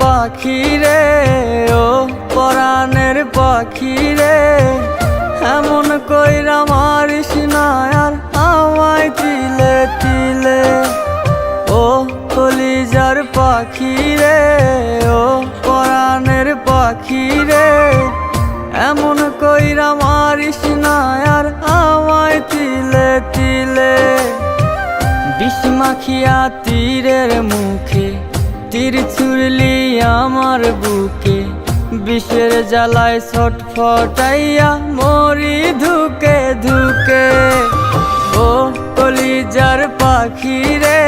পাখি রে, ও পরাণের পাখি রে। এমন কইরা মারিস না আর আমায় তিলে তিলে। ও কলিজার পাখি রে, ও পরাণের পাখি রে। এমন কইরা মারিস না আর আমায় তিলে তিলে। বিষ মাখিয়া তীরের মুখে তীর ছুড়লি আমার বুকে, বিষের জ্বালায় ছটফটাইয়া মরি ধুকে ধুকে। ও কলিজার পাখি রে,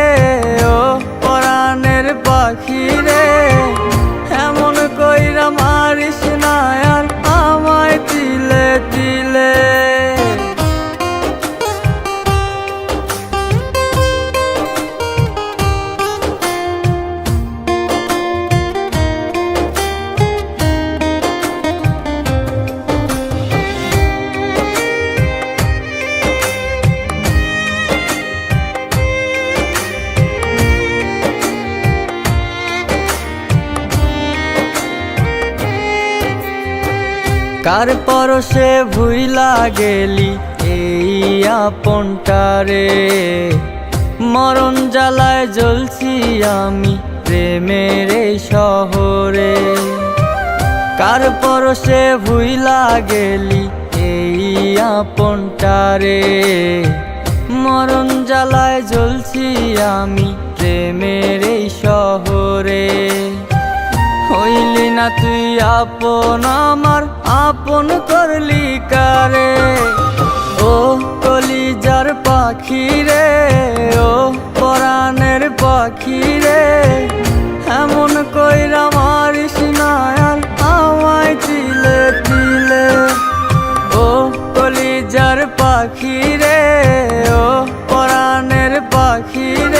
ও পরাণের পাখি রে। কার পরশে ভুইলা গেলি এই আপনটারে মরণ জ্বালায় জ্বলছি আমি প্রেমের শহরে। কার পরশে ভুইলা গেলি এই আপনটারে মরণ জ্বালায় জ্বলছি আমি প্রেমের এই শহরে। হইলি না তুই আপন আমার, আপন করলি কারে? ও কলিজার পাখি রে, ও পরাণের পাখি রে। এমন কইরা মারিস না আর আমায় চিলে চিলে ও কলিজার পাখি রে, ও পরাণের পাখি রে।